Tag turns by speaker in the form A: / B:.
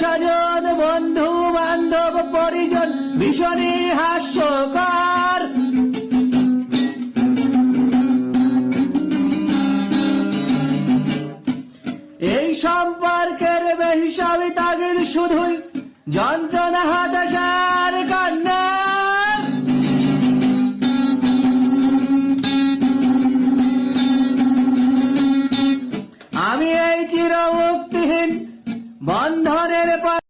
A: স্বজন বন্ধু বান্ধব পরিজন ভীষণই হাস্যকর। এই সম্পর্কের বেহিসাবি তাগিল শুধুই যন্ত্রণা হাতাশার কান্না। আমি এই চির মুক্তিহীন বন্ধনে everybody.